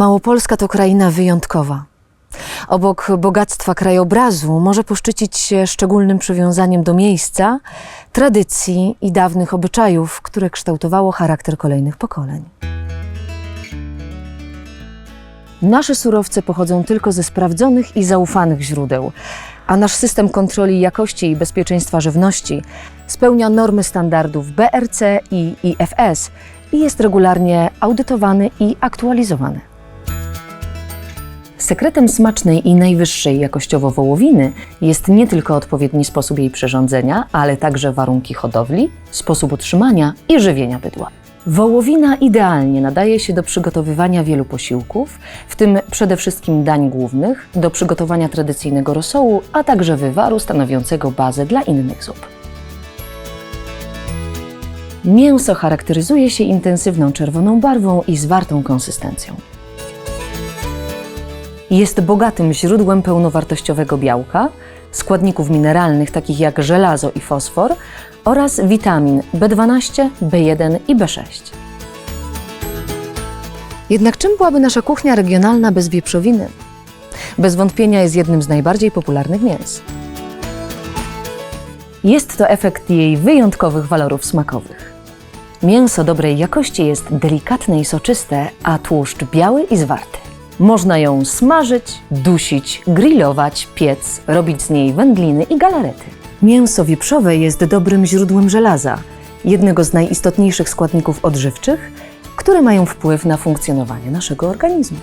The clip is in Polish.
Małopolska to kraina wyjątkowa. Obok bogactwa krajobrazu może poszczycić się szczególnym przywiązaniem do miejsca, tradycji i dawnych obyczajów, które kształtowało charakter kolejnych pokoleń. Nasze surowce pochodzą tylko ze sprawdzonych i zaufanych źródeł, a nasz system kontroli jakości i bezpieczeństwa żywności spełnia normy standardów BRC i IFS i jest regularnie audytowany i aktualizowany. Sekretem smacznej i najwyższej jakościowo wołowiny jest nie tylko odpowiedni sposób jej przyrządzenia, ale także warunki hodowli, sposób utrzymania i żywienia bydła. Wołowina idealnie nadaje się do przygotowywania wielu posiłków, w tym przede wszystkim dań głównych, do przygotowania tradycyjnego rosołu, a także wywaru stanowiącego bazę dla innych zup. Mięso charakteryzuje się intensywną czerwoną barwą i zwartą konsystencją. Jest bogatym źródłem pełnowartościowego białka, składników mineralnych takich jak żelazo i fosfor oraz witamin B12, B1 i B6. Jednak czym byłaby nasza kuchnia regionalna bez wieprzowiny? Bez wątpienia jest jednym z najbardziej popularnych mięs. Jest to efekt jej wyjątkowych walorów smakowych. Mięso dobrej jakości jest delikatne i soczyste, a tłuszcz biały i zwarty. Można ją smażyć, dusić, grillować, piec, robić z niej wędliny i galarety. Mięso wieprzowe jest dobrym źródłem żelaza, jednego z najistotniejszych składników odżywczych, które mają wpływ na funkcjonowanie naszego organizmu.